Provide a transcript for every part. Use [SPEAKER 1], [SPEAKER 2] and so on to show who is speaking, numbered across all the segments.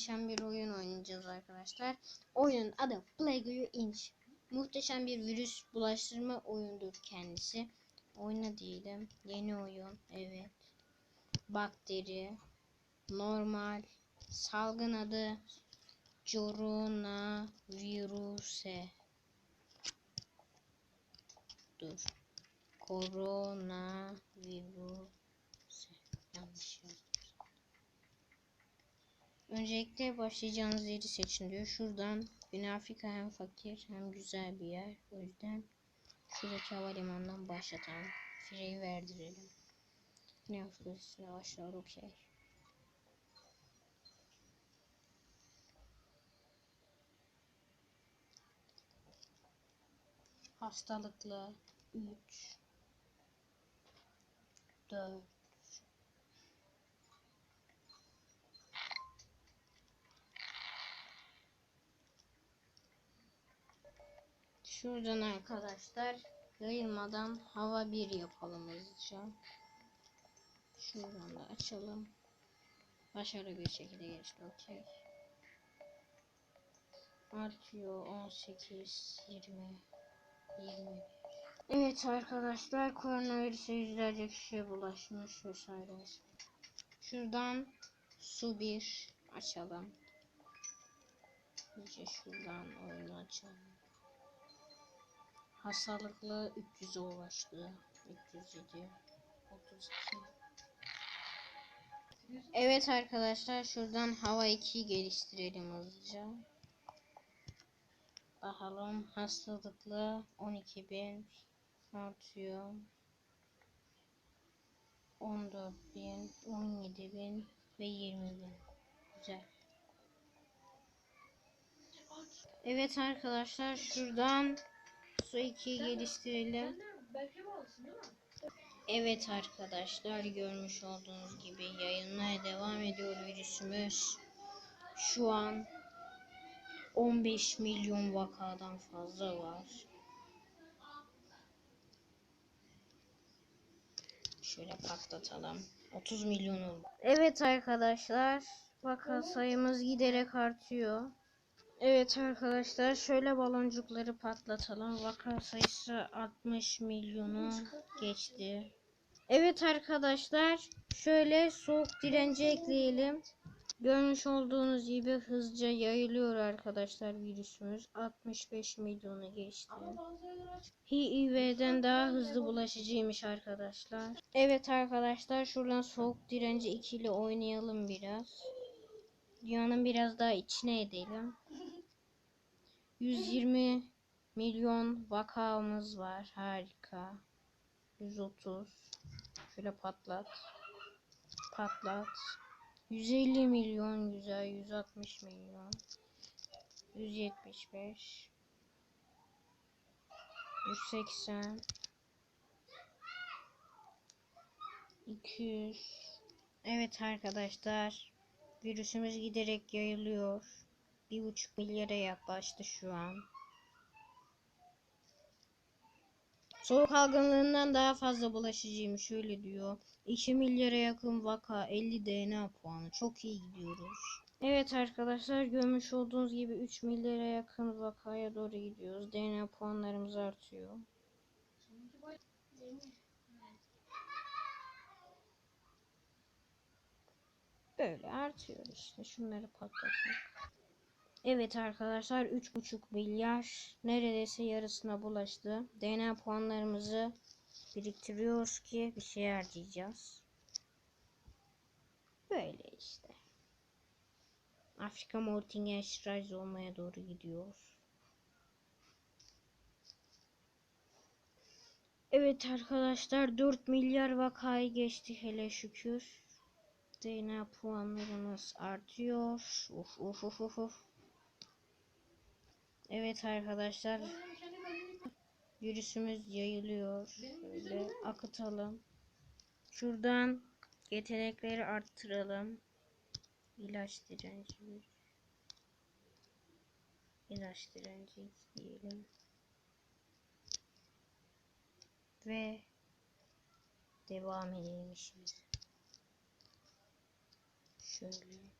[SPEAKER 1] muhteşem bir oyun oynayacağız arkadaşlar. Oyunun adı Plague Inch. Muhteşem bir virüs bulaştırma oyundur kendisi. Oyna diyelim. Yeni oyun. Evet. Bakteri. Normal. Salgın adı Coronavirüse. Dur. Koronavirüse. Yanlış yazdım. Öncelikle başlayacağınız yeri seçin diyor. Şuradan Güney Afrika hem fakir hem güzel bir yer. O yüzden şuradaki havalimanından başlatalım. Freyi verdirelim. Güney Afrika üstüne başlar okey. Hastalıklı 3 4 Şuradan arkadaşlar yayılmadan hava bir yapalım hızlıca. Şuradan da açalım. Başarılı bir şekilde geçti. Okey. Artıyor 18, 20, 21. Evet arkadaşlar koronavirüse yüzlerce kişiye bulaşmış vesaire. Şuradan su bir açalım. İyice şuradan oyunu açalım. Hastalıklı 300'e ulaştı. 307 32 Evet arkadaşlar şuradan hava 2'yi geliştirelim hızlıca. Bakalım hastalıklı 12.000 artıyor. 14.000 17.000 ve 20.000 Güzel. Evet arkadaşlar şuradan su 2'yi geliştirelim. Evet arkadaşlar görmüş olduğunuz gibi yayılmaya devam ediyor virüsümüz. Şu an 15 milyon vakadan fazla var. Şöyle patlatalım. 30 milyon oldu. Evet arkadaşlar vaka sayımız giderek artıyor. Evet arkadaşlar şöyle baloncukları patlatalım. Vaka sayısı 60 milyonu geçti. Evet arkadaşlar şöyle soğuk direnci ekleyelim. Görmüş olduğunuz gibi hızlıca yayılıyor arkadaşlar virüsümüz. 65 milyonu geçti. HIV'den daha hızlı bulaşıcıymış arkadaşlar. Evet arkadaşlar şuradan soğuk direnci 2 ile oynayalım biraz. Dünyanın biraz daha içine edelim. 120 milyon vakamız var. Harika. 130. Şöyle patlat. Patlat. 150 milyon güzel. 160 milyon. 175. 180 200 Evet arkadaşlar virüsümüz giderek yayılıyor. Bir buçuk milyara yaklaştı şu an. Soğuk algınlığından daha fazla bulaşıcıymış öyle diyor. 2 milyara yakın vaka 50 DNA puanı çok iyi gidiyoruz. Evet arkadaşlar görmüş olduğunuz gibi 3 milyara yakın vakaya doğru gidiyoruz. DNA puanlarımız artıyor. Böyle artıyor işte. Şunları patlatmak. Evet arkadaşlar 3,5 milyar neredeyse yarısına bulaştı. DNA puanlarımızı biriktiriyoruz ki bir şey harcayacağız. Böyle işte. Afrika Mortingen olmaya doğru gidiyoruz. Evet arkadaşlar 4 milyar vakayı geçti hele şükür. DNA puanlarımız artıyor. Uf uf uf uf. Evet arkadaşlar virüsümüz yayılıyor. Şöyle akıtalım. Şuradan yetenekleri arttıralım. İlaç direnci. İlaç direnci diyelim. Ve devam edelim işimize. Şöyle.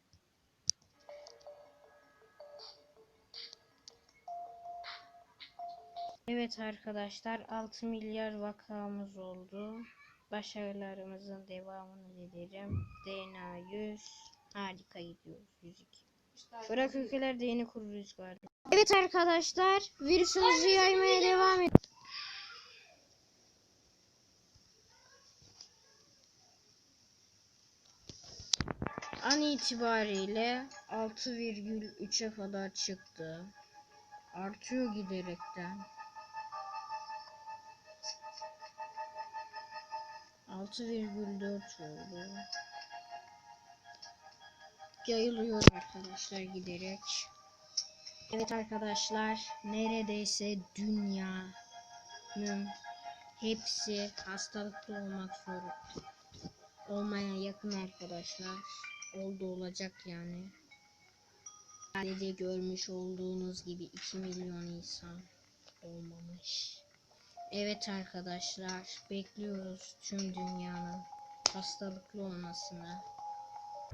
[SPEAKER 1] Evet arkadaşlar 6 milyar vakamız oldu. Başarılarımızın devamını dilerim. DNA 100 harika gidiyoruz 102. Bırak ülkelerde yeni kuruluz galiba. Evet arkadaşlar virüsümüzü yaymaya devam et. An itibariyle 6,3'e kadar çıktı. Artıyor giderekten. 6,4 oldu. Yayılıyor arkadaşlar giderek. Evet arkadaşlar neredeyse dünyanın hepsi hastalıklı olmak zorunda. Olmaya yakın arkadaşlar. Oldu olacak yani. Sadece görmüş olduğunuz gibi 2 milyon insan olmamış. Evet arkadaşlar bekliyoruz tüm dünyanın hastalıklı olmasını.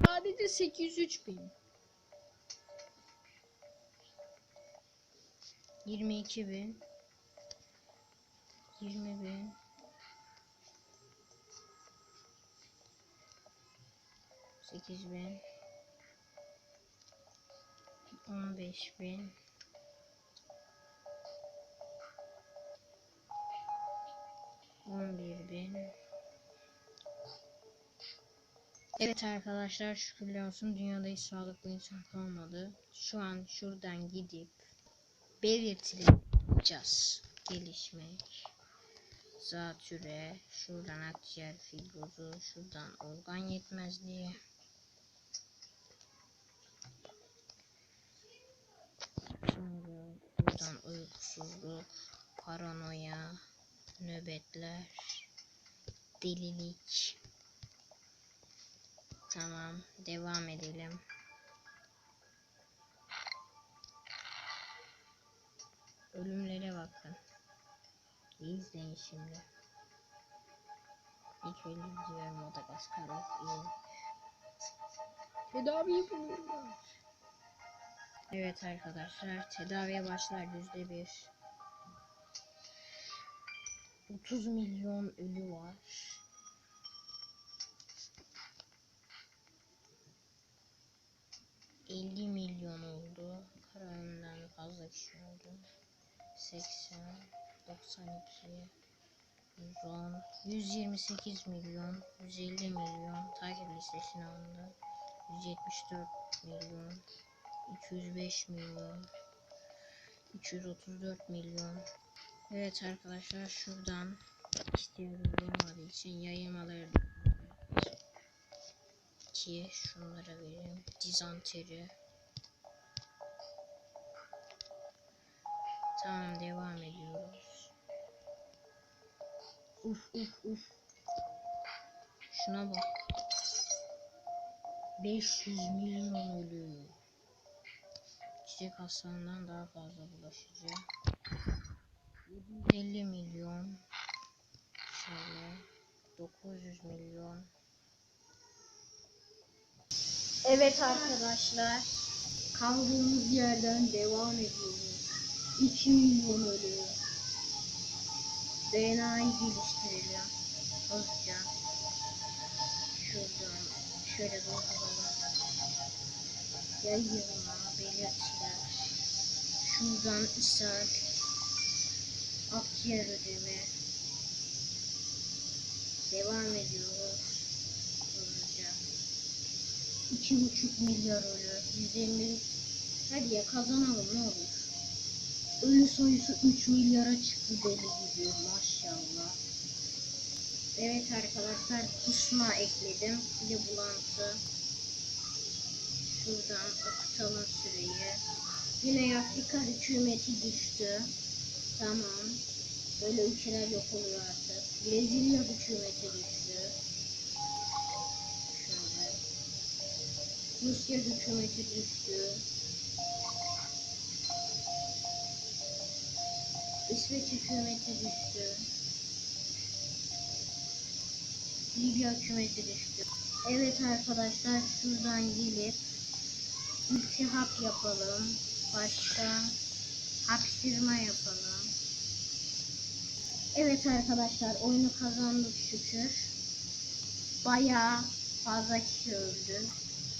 [SPEAKER 1] Sadece 803 bin. 22 bin. 20 bin. 8 bin. 15 bin. 11 bin. Evet arkadaşlar şükürler olsun dünyada hiç sağlıklı insan kalmadı. Şu an şuradan gidip belirtileceğiz. Gelişmek. Zatüre, şuradan akciğer fibrozu, şuradan organ yetmezliği. Sonra buradan uykusuzluk, paranoya, nöbetler, delilik. Tamam, devam edelim. Ölümlere bakın. İzleyin şimdi. İlk ölüm diyor Madagaskar'a iyi. Tedavi yapılıyor. Evet arkadaşlar tedaviye başlar yüzde bir. 30 milyon ölü var. ...50 milyon oldu. Karayımdan fazla kişi oldu. 80, 92, 110, 128 milyon, 150 milyon takip listesine alındı. 174 milyon, 205 milyon, 334 milyon. Evet arkadaşlar şuradan ihtiyacımız olmadığı için yayılmaları ki şunlara vereyim. Dizanteri. Tamam devam ediyoruz. Uf uf uf. Şuna bak. 500 milyon ölü. Çiçek hastalığından daha fazla bulaşıcı. 750 milyon. Şöyle. 900 milyon. Evet arkadaşlar. Kaldığımız yerden devam ediyoruz. 2 milyon ölü. DNA'yı geliştirelim. Hızlıca. Şuradan şöyle durduralım. Yayılma, belirtiler. Şuradan ishal. Akciğer ödeme. Devam ediyoruz. Hızlıca. 2,5 milyar ölü. 150 Hadi ya kazanalım ne olur. Ölü sayısı 3 milyara çıktı deli gibi maşallah. Evet arkadaşlar kusma ekledim. Bir de bulantı. Şuradan okutalım süreyi. Güney Afrika hükümeti düştü. Tamam. Böyle ülkeler yok oluyor artık. Brezilya hükümeti düştü. Şöyle. Rusya hükümeti düştü. İsveç hükümeti düştü. Libya hükümeti düştü. Evet arkadaşlar şuradan gelip iltihap yapalım. Başka hapşırma yapalım. Evet arkadaşlar oyunu kazandık şükür. Bayağı fazla kişi öldü.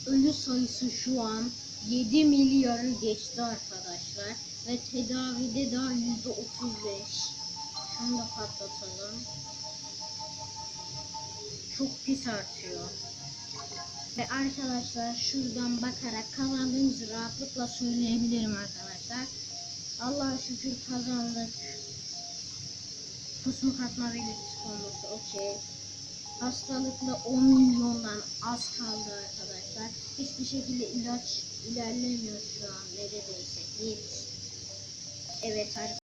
[SPEAKER 1] Ölü sayısı şu an 7 milyarı geçti arkadaşlar. Ve tedavide daha yüzde 35. Şunu da patlatalım. Çok pis artıyor. Ve arkadaşlar şuradan bakarak kazandığımızı rahatlıkla söyleyebilirim arkadaşlar. Allah'a şükür kazandık. Kusmuk atma belirtisi konması okey. Hastalıkla 10 milyondan az kaldı arkadaşlar. Hiçbir şekilde ilaç ilerlemiyor şu an neredeyse hiç. Evet ar-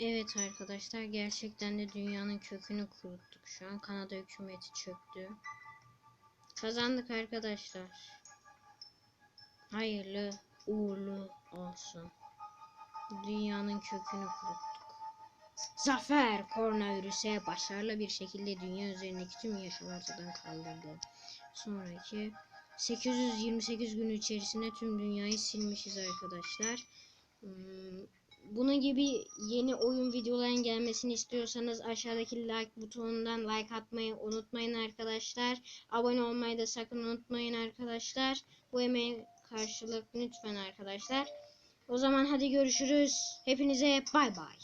[SPEAKER 1] Evet arkadaşlar gerçekten de dünyanın kökünü kuruttuk şu an. Kanada hükümeti çöktü. Kazandık arkadaşlar. Hayırlı uğurlu olsun. Dünyanın kökünü kuruttuk. Zafer koronavirüse başarılı bir şekilde dünya üzerindeki tüm yaşam ortadan kaldırdı. Sonraki 828 gün içerisinde tüm dünyayı silmişiz arkadaşlar. Hmm, Bunun gibi yeni oyun videoların gelmesini istiyorsanız aşağıdaki like butonundan like atmayı unutmayın arkadaşlar. Abone olmayı da sakın unutmayın arkadaşlar. Bu emeğe karşılık lütfen arkadaşlar. O zaman hadi görüşürüz. Hepinize bay bay.